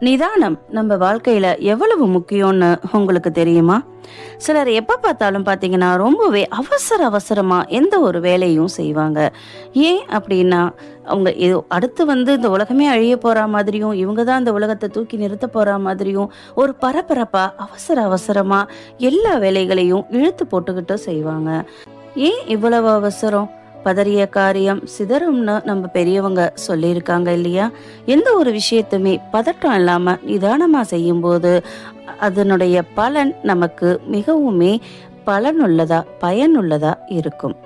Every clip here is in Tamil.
நிதானம் நம்ம வாழ்க்கையில எவ்வளவு முக்கியம்னு உங்களுக்கு தெரியுமா? சிலர் எப்ப பார்த்தாலும் பாத்தீங்கன்னா ரொம்பவே அவசர அவசரமா எந்த ஒரு வேலையும் செய்வாங்க. ஏன் அப்படின்னா அவங்க ஏதோ அடுத்து வந்து இந்த உலகமே அழிய போற மாதிரியும் இவங்க தான் இந்த உலகத்தை தூக்கி நிறுத்த போற மாதிரியும் ஒரு பரபரப்பா அவசர அவசரமா எல்லா வேலைகளையும் இழுத்து போட்டுக்கிட்டு செய்வாங்க. ஏன் இவ்வளவு அவசரம்? பதறிய காரியம் சிதறும்னு நம்ம பெரியவங்க சொல்லியிருக்காங்க இல்லையா? எந்த ஒரு விஷயத்துமே பதட்டம் இல்லாம நிதானமா செய்யும்போது அதனுடைய பலன் நமக்கு மிகவுமே பலனுள்ளதா பயனுள்ளதா இருக்கும்.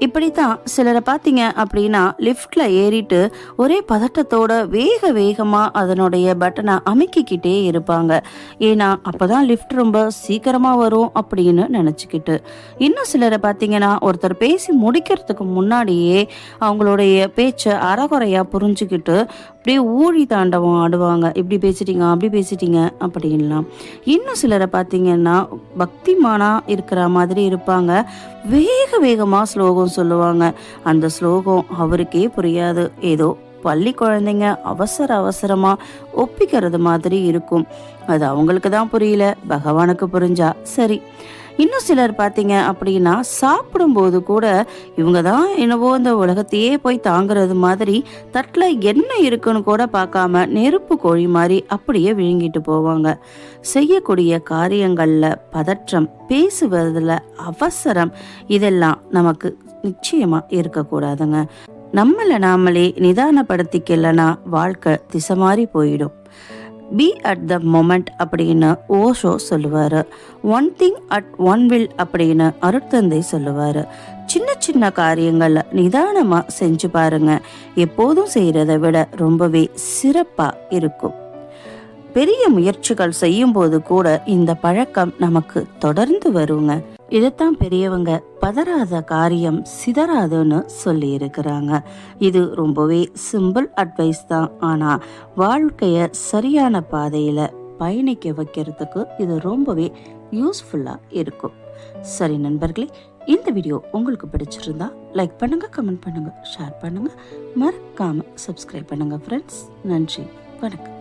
இப்படித்தான் சிலரை பார்த்தீங்க அப்படின்னா லிஃப்ட்ல ஏறிட்டு ஒரே பதட்டத்தோட வேக வேகமா அதனுடைய பட்டனை அமைக்கிக்கிட்டே இருப்பாங்க. ஏன்னா அப்பதான் லிஃப்ட் ரொம்ப சீக்கிரமா வரும் அப்படின்னு நினைச்சுக்கிட்டு. இன்னும் சிலரை பார்த்தீங்கன்னா ஒருத்தர் பேசி முடிக்கிறதுக்கு முன்னாடியே அவங்களுடைய பேச்சை அறகுறையா புரிஞ்சுக்கிட்டு அப்படியே ஊழி தாண்டவம் ஆடுவாங்க. இப்படி பேசிட்டீங்க அப்படி பேசிட்டீங்க அப்படின்லாம். இன்னும் சிலரை பார்த்தீங்கன்னா பக்திமானா இருக்கிற மாதிரி இருப்பாங்க. வேக வேகமாக ஸ்லோகம் சொல்லுவாங்க. அந்த ஸ்லோகம் அவருக்கே புரியாது. ஏதோ பள்ளி குழந்தைங்க அவசர அவசரமாக ஒப்பிக்கிறது மாதிரி இருக்கும். அது அவங்களுக்கு தான் புரியல. பகவானுக்கு புரிஞ்சா சரி. இன்னும் சிலர் பார்த்தீங்க அப்படின்னா சாப்பிடும்போது கூட இவங்க தான் என்னவோ இந்த உலகத்தையே போய் தாங்குறது மாதிரி தட்டில் என்ன இருக்குன்னு கூட பார்க்காம நெருப்பு கோழி மாதிரி அப்படியே விழுங்கிட்டு போவாங்க. செய்யக்கூடிய காரியங்களில் பதற்றம் பேசுவதில் அவசரம் இதெல்லாம் நமக்கு நிச்சயமாக இருக்கக்கூடாதுங்க. நம்மளை நாமளே நிதானப்படுத்திக்கலனா வாழ்க்கை திசை மாறி போயிடும். பி அட் த மொமெண்ட் அப்படின்னு ஓஷோ சொல்லுவார். One thing at one will அப்படின்னு அருட்தந்தை சொல்லுவார். சின்ன சின்ன காரியங்களை நிதானமாக செஞ்சு பாருங்க. எப்போதும் செய்கிறத விட ரொம்பவே சிறப்பாக இருக்கும். பெரிய முயற்சிகள் செய்யும்போது கூட இந்த பழக்கம் நமக்கு தொடர்ந்து வருங்க. இதைத்தான் பெரியவங்க பதறாத காரியம் சிதறாதுன்னு சொல்லி இருக்கிறாங்க இது ரொம்பவே சிம்பிள் அட்வைஸ் தான். ஆனா வாழ்க்கைய சரியான பாதையில பயணிக்க வைக்கிறதுக்கு இது ரொம்பவே யூஸ்ஃபுல்லா இருக்கும். சரி நண்பர்களே இந்த வீடியோ உங்களுக்கு பிடிச்சிருந்தா லைக் பண்ணுங்க கமெண்ட் பண்ணுங்க ஷேர் பண்ணுங்க. மறக்காம சப்ஸ்கிரைப் பண்ணுங்க ஃப்ரெண்ட்ஸ் நன்றி வணக்கம்.